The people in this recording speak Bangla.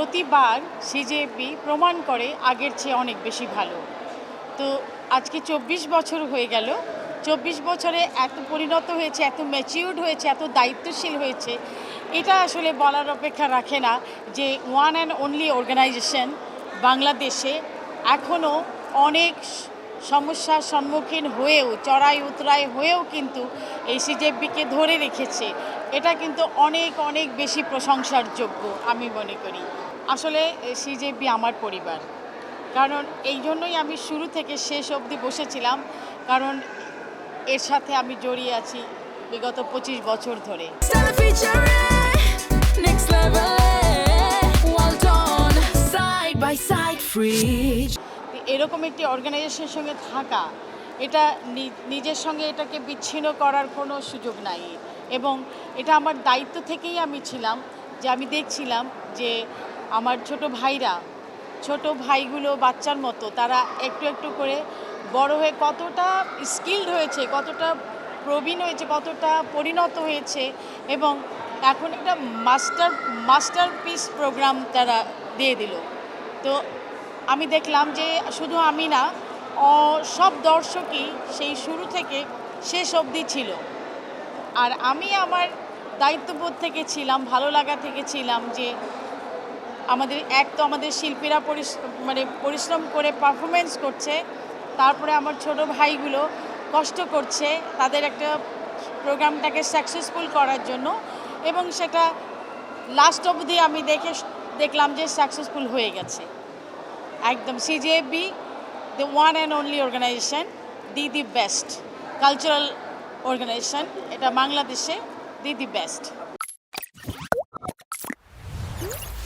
প্রতিবার সিজেপি প্রমাণ করে আগের চেয়ে অনেক বেশি ভালো। তো আজকে চব্বিশ বছর হয়ে গেল। চব্বিশ বছরে এত পরিণত হয়েছে, এত ম্যাচিউর্ড হয়েছে, এত দায়িত্বশীল হয়েছে, এটা আসলে বলার অপেক্ষা রাখে না যে ওয়ান অ্যান্ড অনলি অর্গানাইজেশন বাংলাদেশে এখনও অনেক সমস্যার সম্মুখীন হয়েও, চড়াই উতরাই হয়েও কিন্তু এই সিজেপিকে ধরে রেখেছে। এটা কিন্তু অনেক অনেক বেশি প্রশংসার যোগ্য, আমি মনে করি। আসলে সিজেপি আমার পরিবার। কারণ এই জন্যই আমি শুরু থেকে শেষ অবধি বসেছিলাম। কারণ এর সাথে আমি জড়িয়ে আছি বিগত পঁচিশ বছর ধরে. এরকম একটি অর্গানাইজেশনের সঙ্গে থাকা এটা নিজের সঙ্গে এটাকে বিচ্ছিন্ন করার কোনো সুযোগ নাই। এবং এটা আমার দায়িত্ব থেকেই আমি ছিলাম যে আমি দেখছিলাম যে আমার ছোট ভাইরা, ছোট ভাইগুলো বাচ্চার মতো, তারা একটু একটু করে বড় হয়ে কতটা স্কিল্ড হয়েছে, কতটা প্রবীণ হয়েছে, কতটা পরিণত হয়েছে এবং এখন একটা মাস্টার মাস্টার পিস প্রোগ্রাম তারা দিয়ে দিল। তো আমি দেখলাম যে শুধু আমি না সব দর্শকই সেই শুরু থেকে শেষ অবধি ছিল। আর আমি আমার দায়িত্ববোধ থেকে ছিলাম, ভালো লাগা থেকে ছিলাম যে আমাদের এক তো আমাদের শিল্পীরা মানে পরিশ্রম করে পারফরমেন্স করছে, তারপরে আমার ছোট ভাইগুলো কষ্ট করছে তাদের একটা প্রোগ্রামটাকে সাকসেসফুল করার জন্য এবং সেটা লাস্ট অবধি আমি দেখে দেখলাম যে সাকসেসফুল হয়ে গেছে। একদম CJB the one and only organisation the the best cultural organisation এটা বাংলাদেশে দি দি বেস্ট